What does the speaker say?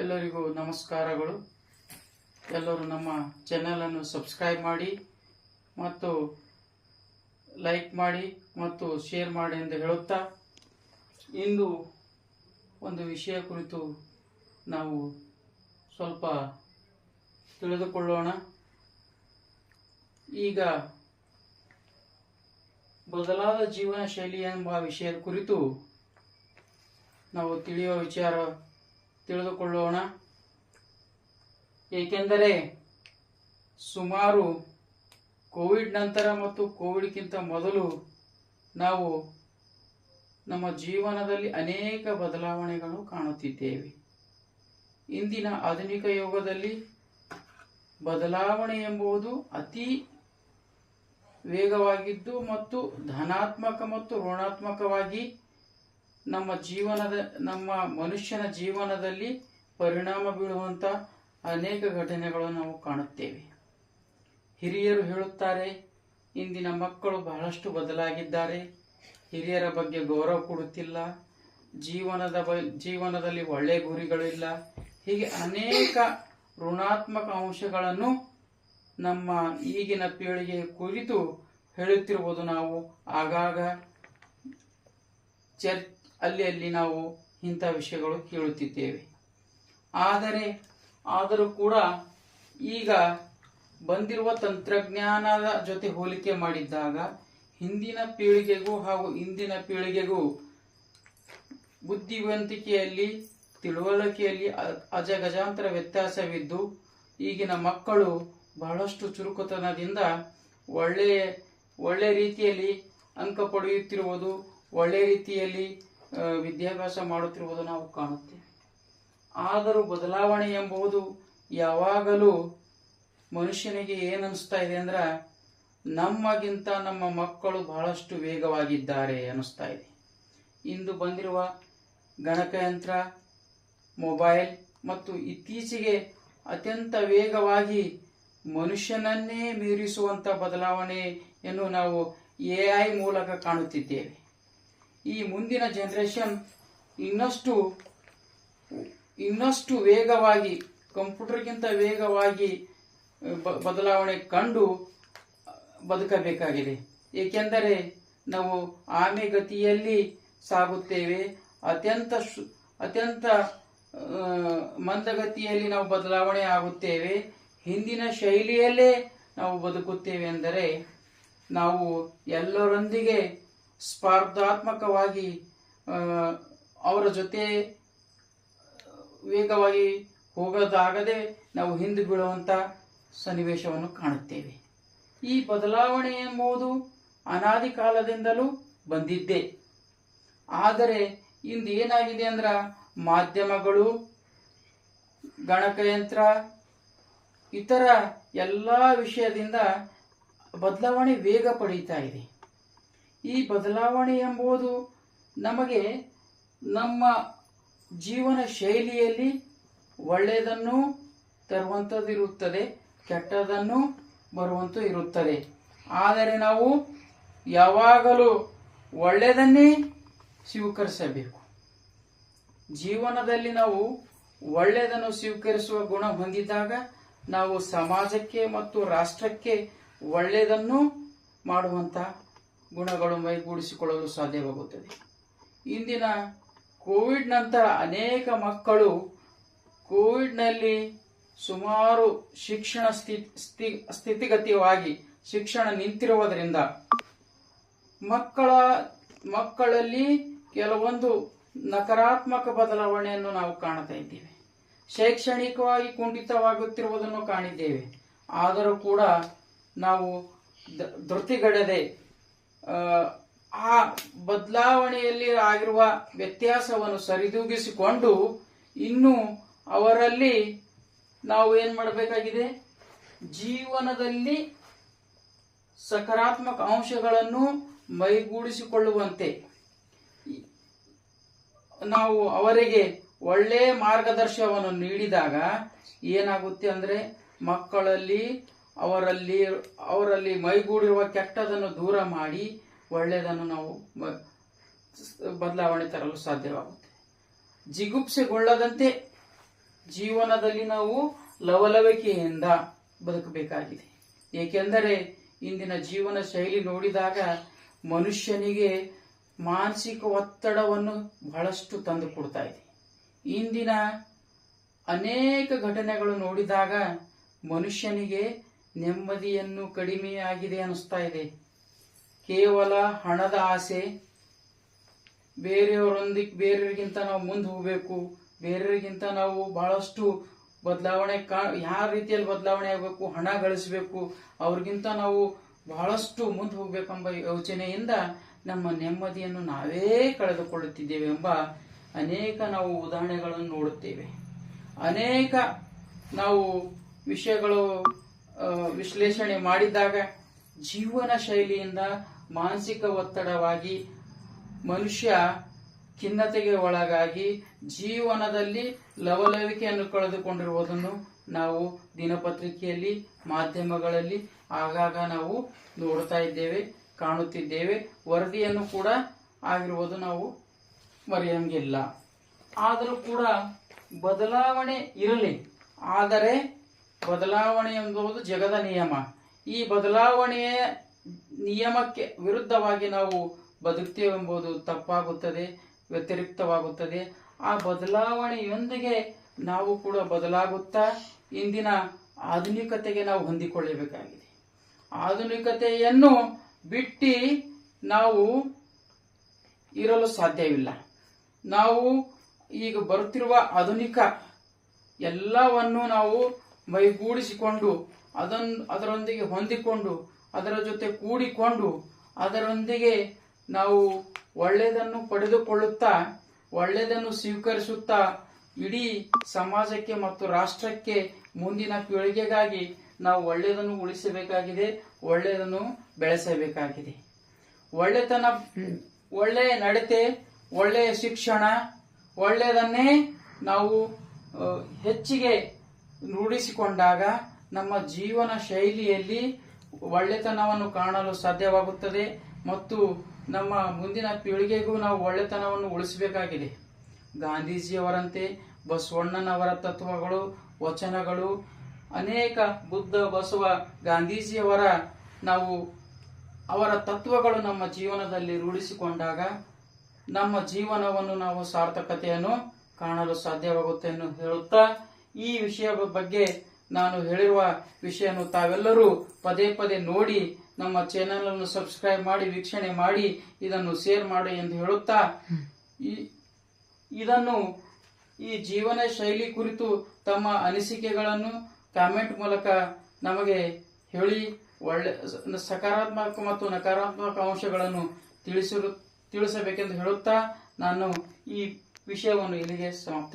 ಎಲ್ಲರಿಗೂ ನಮಸ್ಕಾರಗಳು. ಎಲ್ಲರೂ ನಮ್ಮ ಚಾನಲನ್ನು ಸಬ್ಸ್ಕ್ರೈಬ್ ಮಾಡಿ ಮತ್ತು ಲೈಕ್ ಮಾಡಿ ಮತ್ತು ಶೇರ್ ಮಾಡಿ ಎಂದು ಹೇಳುತ್ತಾ, ಇಂದು ಒಂದು ವಿಷಯ ಕುರಿತು ನಾವು ಸ್ವಲ್ಪ ತಿಳಿದುಕೊಳ್ಳೋಣ. ಈಗ ಬದಲಾದ ಜೀವನ ಶೈಲಿ ಎಂಬ ವಿಷಯದ ಕುರಿತು ನಾವು ತಿಳಿಯುವ ವಿಚಾರ ತಿಳಿದುಕೊಳ್ಳೋಣ. ಏಕೆಂದರೆ ಸುಮಾರು ಕೋವಿಡ್ ನಂತರ ಮತ್ತು ಕೋವಿಡ್ಗಿಂತ ಮೊದಲು ನಾವು ನಮ್ಮ ಜೀವನದಲ್ಲಿ ಅನೇಕ ಬದಲಾವಣೆಗಳು ಕಾಣುತ್ತಿದ್ದೇವೆ. ಇಂದಿನ ಆಧುನಿಕ ಯುಗದಲ್ಲಿ ಬದಲಾವಣೆ ಎಂಬುದು ಅತಿ ವೇಗವಾಗಿದ್ದು ಮತ್ತು ಧನಾತ್ಮಕ ಮತ್ತು ಋಣಾತ್ಮಕವಾಗಿ ನಮ್ಮ ಜೀವನದ, ನಮ್ಮ ಮನುಷ್ಯನ ಜೀವನದಲ್ಲಿ ಪರಿಣಾಮ ಬೀಳುವಂಥ ಅನೇಕ ಘಟನೆಗಳು ನಾವು ಕಾಣುತ್ತೇವೆ. ಹಿರಿಯರು ಹೇಳುತ್ತಾರೆ, ಇಂದಿನ ಮಕ್ಕಳು ಬಹಳಷ್ಟು ಬದಲಾಗಿದ್ದಾರೆ. ಹಿರಿಯರ ಬಗ್ಗೆ ಗೌರವ ಕೊಡುತ್ತಿಲ್ಲ. ಜೀವನದ ಬ, ಜೀವನದಲ್ಲಿ ಒಳ್ಳೆಯ ಗುರಿಗಳಿಲ್ಲ. ಹೀಗೆ ಅನೇಕ ಋಣಾತ್ಮಕ ಅಂಶಗಳನ್ನು ನಮ್ಮ ಈಗಿನ ಪೀಳಿಗೆ ಕುರಿತು ಹೇಳುತ್ತಿರುವುದು ನಾವು ಆಗಾಗ ಚರ್ ಅಲ್ಲಿ ಅಲ್ಲಿ ನಾವು ಇಂಥ ವಿಷಯಗಳು ಕೇಳುತ್ತಿದ್ದೇವೆ. ಆದರೆ, ಆದರೂ ಕೂಡ ಈಗ ಬಂದಿರುವ ತಂತ್ರಜ್ಞಾನದ ಜೊತೆ ಹೋಲಿಕೆ ಮಾಡಿದ್ದಾಗ ಹಿಂದಿನ ಪೀಳಿಗೆಗೂ ಹಾಗೂ ಇಂದಿನ ಪೀಳಿಗೆಗೂ ಬುದ್ಧಿವಂತಿಕೆಯಲ್ಲಿ, ತಿಳುವಳಿಕೆಯಲ್ಲಿ ಅಜಗಜಾಂತರ ವ್ಯತ್ಯಾಸವಿದ್ದು, ಈಗಿನ ಮಕ್ಕಳು ಬಹಳಷ್ಟು ಚುರುಕುತನದಿಂದ ಒಳ್ಳೆಯ, ಒಳ್ಳೆ ರೀತಿಯಲ್ಲಿ ಅಂಕ ಪಡೆಯುತ್ತಿರುವುದು, ಒಳ್ಳೆ ರೀತಿಯಲ್ಲಿ ವಿದ್ಯಾಭ್ಯಾಸ ಮಾಡುತ್ತಿರುವುದು ನಾವು ಕಾಣುತ್ತೇವೆ. ಆದರೂ ಬದಲಾವಣೆ ಎಂಬುದು ಯಾವಾಗಲೂ ಮನುಷ್ಯನಿಗೆ ಏನನ್ನಿಸ್ತಾ ಇದೆ ಅಂದ್ರೆ ನಮ್ಮಗಿಂತ ನಮ್ಮ ಮಕ್ಕಳು ಬಹಳಷ್ಟು ವೇಗವಾಗಿದ್ದಾರೆ ಅನ್ನಿಸ್ತಾ ಇದೆ. ಇಂದು ಬಂದಿರುವ ಗಣಕಯಂತ್ರ ಮೊಬೈಲ್ ಮತ್ತು ಇತ್ತೀಚೆಗೆ ಅತ್ಯಂತ ವೇಗವಾಗಿ ಮನುಷ್ಯನನ್ನೇ ಮೀರಿಸುವಂಥ ಬದಲಾವಣೆಯನ್ನು ನಾವು ಎ ಐ ಮೂಲಕ ಕಾಣುತ್ತಿದ್ದೇವೆ. ಈ ಮುಂದಿನ ಜನರೇಷನ್ ಇನ್ನಷ್ಟು ಇನ್ನಷ್ಟು ವೇಗವಾಗಿ, ಕಂಪ್ಯೂಟರ್ಗಿಂತ ವೇಗವಾಗಿ ಬದಲಾವಣೆ ಕಂಡು ಬದುಕಬೇಕಾಗಿದೆ. ಏಕೆಂದರೆ ನಾವು ಆಮೆ ಗತಿಯಲ್ಲಿ ಸಾಗುತ್ತೇವೆ. ಅತ್ಯಂತ ಅತ್ಯಂತ ಮಂದಗತಿಯಲ್ಲಿ ನಾವು ಬದಲಾವಣೆ ಆಗುತ್ತೇವೆ. ಹಿಂದಿನ ಶೈಲಿಯಲ್ಲೇ ನಾವು ಬದುಕುತ್ತೇವೆ ಎಂದರೆ ನಾವು ಎಲ್ಲರೊಂದಿಗೆ ಸ್ಪರ್ಧಾತ್ಮಕವಾಗಿ ಅವರ ಜೊತೆ, ವೇಗವಾಗಿ ಹೋಗೋದಾಗದೆ ನಾವು ಹಿಂದೆ ಬೀಳುವಂಥ ಸನ್ನಿವೇಶವನ್ನು ಕಾಣುತ್ತೇವೆ. ಈ ಬದಲಾವಣೆ ಎಂಬುದು ಅನಾದಿ ಕಾಲದಿಂದಲೂ ಬಂದಿದ್ದೆ. ಆದರೆ ಇಂದು ಏನಾಗಿದೆ ಅಂದ್ರೆ, ಮಾಧ್ಯಮಗಳು, ಗಣಕಯಂತ್ರ, ಇತರ ಎಲ್ಲ ವಿಷಯದಿಂದ ಬದಲಾವಣೆ ವೇಗ ಪಡೀತಾ ಇದೆ. ಈ ಬದಲಾವಣೆ ಎಂಬುದು ನಮಗೆ ನಮ್ಮ ಜೀವನ ಶೈಲಿಯಲ್ಲಿ ಒಳ್ಳೆಯದನ್ನು ತರುವಂಥದ್ದು ಇರುತ್ತದೆ ಕೆಟ್ಟದನ್ನು ಬರುವಂತೂ ಇರುತ್ತದೆ. ಆದರೆ ನಾವು ಯಾವಾಗಲೂ ಒಳ್ಳೆಯದನ್ನೇ ಸ್ವೀಕರಿಸಬೇಕು. ಜೀವನದಲ್ಲಿ ನಾವು ಒಳ್ಳೆಯದನ್ನು ಸ್ವೀಕರಿಸುವ ಗುಣ ಹೊಂದಿದಾಗ ನಾವು ಸಮಾಜಕ್ಕೆ ಮತ್ತು ರಾಷ್ಟ್ರಕ್ಕೆ ಒಳ್ಳೆಯದನ್ನು ಮಾಡುವಂಥ ಗುಣಗಳು ಮೈಗೂಡಿಸಿಕೊಳ್ಳಲು ಸಾಧ್ಯವಾಗುತ್ತದೆ. ಇಂದಿನ ಕೋವಿಡ್ ನಂತರ ಅನೇಕ ಮಕ್ಕಳು ಕೋವಿಡ್ನಲ್ಲಿ ಸುಮಾರು ಶಿಕ್ಷಣ ಸ್ಥಿತಿ ಶಿಕ್ಷಣ ನಿಂತಿರುವುದರಿಂದ ಮಕ್ಕಳ, ಮಕ್ಕಳಲ್ಲಿ ಕೆಲವೊಂದು ನಕಾರಾತ್ಮಕ ಬದಲಾವಣೆಯನ್ನು ನಾವು ಕಾಣ್ತಾ ಇದ್ದೇವೆ. ಶೈಕ್ಷಣಿಕವಾಗಿ ಕುಂಠಿತವಾಗುತ್ತಿರುವುದನ್ನು ಕಾಣಿದ್ದೇವೆ. ಆದರೂ ಕೂಡ ನಾವು ಧೃತಿಗಡದೆ ಆ, ಬದಲಾವಣೆಯಲ್ಲಿ ಆಗಿರುವ ವ್ಯತ್ಯಾಸವನ್ನು ಸರಿದೂಗಿಸಿಕೊಂಡು ಇನ್ನು ಅವರಲ್ಲಿ ನಾವು ಏನು ಮಾಡಬೇಕಾಗಿದೆ? ಜೀವನದಲ್ಲಿ ಸಕಾರಾತ್ಮಕ ಅಂಶಗಳನ್ನು ಮೈಗೂಡಿಸಿಕೊಳ್ಳುವಂತೆ. ನಾವು ಅವರಿಗೆ ಒಳ್ಳೆಯ ಮಾರ್ಗದರ್ಶನವನ್ನು ನೀಡಿದಾಗ ಏನಾಗುತ್ತೆ ಅಂದರೆ ಮಕ್ಕಳಲ್ಲಿ ಅವರಲ್ಲಿ ಅವರಲ್ಲಿ ಮೈಗೂಡಿರುವ ಕೆಟ್ಟದನ್ನು ದೂರ ಮಾಡಿ ಒಳ್ಳೆಯದನ್ನು ನಾವು ಬದಲಾವಣೆ ತರಲು ಸಾಧ್ಯವಾಗುತ್ತೆ. ಜಿಗುಪ್ಸೆಗೊಳ್ಳದಂತೆ ಜೀವನದಲ್ಲಿ ನಾವು ಲವಲವಿಕೆಯಿಂದ ಬದುಕಬೇಕಾಗಿದೆ. ಏಕೆಂದರೆ ಇಂದಿನ ಜೀವನ ಶೈಲಿ ನೋಡಿದಾಗ ಮನುಷ್ಯನಿಗೆ ಮಾನಸಿಕ ಒತ್ತಡವನ್ನು ಬಹಳಷ್ಟು ತಂದು ಕೊಡ್ತಾ ಇದೆ. ಇಂದಿನ ಅನೇಕ ಘಟನೆಗಳು ನೋಡಿದಾಗ ಮನುಷ್ಯನಿಗೆ ನೆಮ್ಮದಿಯನ್ನು ಕಡಿಮೆಯಾಗಿದೆ ಅನಿಸ್ತಾ ಇದೆ. ಕೇವಲ ಹಣದ ಆಸೆ, ಬೇರೆಯವರೊಂದಿಗೆ, ಬೇರೆಯವರಿಗಿಂತ ನಾವು ಮುಂದೆ ಹೋಗಬೇಕು, ಬೇರೆಯವರಿಗಿಂತ ನಾವು ಬಹಳಷ್ಟು ಬದಲಾವಣೆ ಕಾ ಯಾವ ರೀತಿಯಲ್ಲಿ ಬದಲಾವಣೆ ಆಗಬೇಕು, ಹಣ ಗಳಿಸಬೇಕು, ಅವ್ರಿಗಿಂತ ನಾವು ಬಹಳಷ್ಟು ಮುಂದೆ ಹೋಗಬೇಕೆಂಬ ಯೋಚನೆಯಿಂದ ನಮ್ಮ ನೆಮ್ಮದಿಯನ್ನು ನಾವೇ ಕಳೆದುಕೊಳ್ಳುತ್ತಿದ್ದೇವೆ ಎಂಬ ಅನೇಕ ನಾವು ಉದಾಹರಣೆಗಳನ್ನು ನೋಡುತ್ತೇವೆ. ಅನೇಕ ನಾವು ವಿಷಯಗಳು ವಿಶ್ಲೇಷಣೆ ಮಾಡಿದಾಗ ಜೀವನ ಶೈಲಿಯಿಂದ ಮಾನಸಿಕ ಒತ್ತಡವಾಗಿ, ಮನುಷ್ಯ ಖಿನ್ನತೆಗೆ ಒಳಗಾಗಿ ಜೀವನದಲ್ಲಿ ಲವಲವಿಕೆಯನ್ನು ಕಳೆದುಕೊಂಡಿರುವುದನ್ನು ನಾವು ದಿನಪತ್ರಿಕೆಯಲ್ಲಿ, ಮಾಧ್ಯಮಗಳಲ್ಲಿ ಆಗಾಗ ನಾವು ನೋಡ್ತಾ ಇದ್ದೇವೆ, ಕಾಣುತ್ತಿದ್ದೇವೆ. ವರದಿಯನ್ನು ಕೂಡ ಆಗಿರುವುದು ನಾವು ಮರೆಯಂಗಿಲ್ಲ. ಆದರೂ ಕೂಡ ಬದಲಾವಣೆ ಇರಲಿ. ಆದರೆ ಬದಲಾವಣೆ ಎಂಬುದು ಜಗದ ನಿಯಮ. ಈ ಬದಲಾವಣೆಯ ನಿಯಮಕ್ಕೆ ವಿರುದ್ಧವಾಗಿ ನಾವು ಬದುಕ್ತೇವೆಂಬುದು ತಪ್ಪಾಗುತ್ತದೆ, ವ್ಯತಿರಿಕ್ತವಾಗುತ್ತದೆ. ಆ ಬದಲಾವಣೆಯೊಂದಿಗೆ ನಾವು ಕೂಡ ಬದಲಾಗುತ್ತಾ, ಇಂದಿನ ಆಧುನಿಕತೆಗೆ ನಾವು ಹೊಂದಿಕೊಳ್ಳಬೇಕಾಗಿದೆ. ಆಧುನಿಕತೆಯನ್ನು ಬಿಟ್ಟು ನಾವು ಇರಲು ಸಾಧ್ಯವಿಲ್ಲ. ನಾವು ಈಗ ಬರುತ್ತಿರುವ ಆಧುನಿಕ ಎಲ್ಲವನ್ನು ನಾವು ಮೈಗೂಡಿಸಿಕೊಂಡು ಅದನ್ನು ಅದರೊಂದಿಗೆ ಹೊಂದಿಕೊಂಡು, ಅದರ ಜೊತೆ ಕೂಡಿಕೊಂಡು, ಅದರೊಂದಿಗೆ ನಾವು ಒಳ್ಳೆಯದನ್ನು ಪಡೆದುಕೊಳ್ಳುತ್ತಾ, ಒಳ್ಳೆಯದನ್ನು ಸ್ವೀಕರಿಸುತ್ತಾ, ಇಡೀ ಸಮಾಜಕ್ಕೆ ಮತ್ತು ರಾಷ್ಟ್ರಕ್ಕೆ ಮುಂದಿನ ಪೀಳಿಗೆಗಾಗಿ ನಾವು ಒಳ್ಳೆಯದನ್ನು ಉಳಿಸಬೇಕಾಗಿದೆ, ಒಳ್ಳೆಯದನ್ನು ಬೆಳೆಸಬೇಕಾಗಿದೆ. ಒಳ್ಳೆತನ, ಒಳ್ಳೆಯ ನಡತೆ, ಒಳ್ಳೆಯ ಶಿಕ್ಷಣ, ಒಳ್ಳೆಯದನ್ನೇ ನಾವು ಹೆಚ್ಚಿಗೆ ರೂಢಿಸಿಕೊಂಡಾಗ ನಮ್ಮ ಜೀವನ ಶೈಲಿಯಲ್ಲಿ ಒಳ್ಳೆತನವನ್ನು ಕಾಣಲು ಸಾಧ್ಯವಾಗುತ್ತದೆ ಮತ್ತು ನಮ್ಮ ಮುಂದಿನ ಪೀಳಿಗೆಗೂ ನಾವು ಒಳ್ಳೆತನವನ್ನು ಉಳಿಸಬೇಕಾಗಿದೆ. ಗಾಂಧೀಜಿಯವರಂತೆ ಬಸವಣ್ಣನವರ ತತ್ವಗಳು, ವಚನಗಳು, ಅನೇಕ ಬುದ್ಧ, ಬಸವ, ಗಾಂಧೀಜಿಯವರ ನಾವು ಅವರ ತತ್ವಗಳು ನಮ್ಮ ಜೀವನದಲ್ಲಿ ರೂಢಿಸಿಕೊಂಡಾಗ ನಮ್ಮ ಜೀವನವನ್ನು ನಾವು ಸಾರ್ಥಕತೆಯನ್ನು ಕಾಣಲು ಸಾಧ್ಯವಾಗುತ್ತೆ ಎಂದು ಹೇಳುತ್ತಾ ಈ ವಿಷಯ ಬಗ್ಗೆ ನಾನು ಹೇಳಿರುವ ವಿಷಯವನ್ನು ತಾವೆಲ್ಲರೂ ಪದೇ ಪದೇ ನೋಡಿ, ನಮ್ಮ ಚಾನೆಲ್ ಅನ್ನು ಸಬ್ಸ್ಕ್ರೈಬ್ ಮಾಡಿ, ವೀಕ್ಷಣೆ ಮಾಡಿ, ಇದನ್ನು ಶೇರ್ ಮಾಡಿ ಎಂದು ಹೇಳುತ್ತಾ ಇದನ್ನು ಈ ಜೀವನ ಶೈಲಿ ಕುರಿತು ತಮ್ಮ ಅನಿಸಿಕೆಗಳನ್ನು ಕಾಮೆಂಟ್ ಮೂಲಕ ನಮಗೆ ಹೇಳಿ, ಒಳ್ಳೆ, ಸಕಾರಾತ್ಮಕ ಮತ್ತು ನಕಾರಾತ್ಮಕ ಅಂಶಗಳನ್ನು ತಿಳಿಸಲು ತಿಳಿಸಬೇಕೆಂದು ಹೇಳುತ್ತಾ, ನಾನು ಈ ವಿಷಯವನ್ನು ಇಲ್ಲಿಗೆ ಸಮಾಪ್ತಿ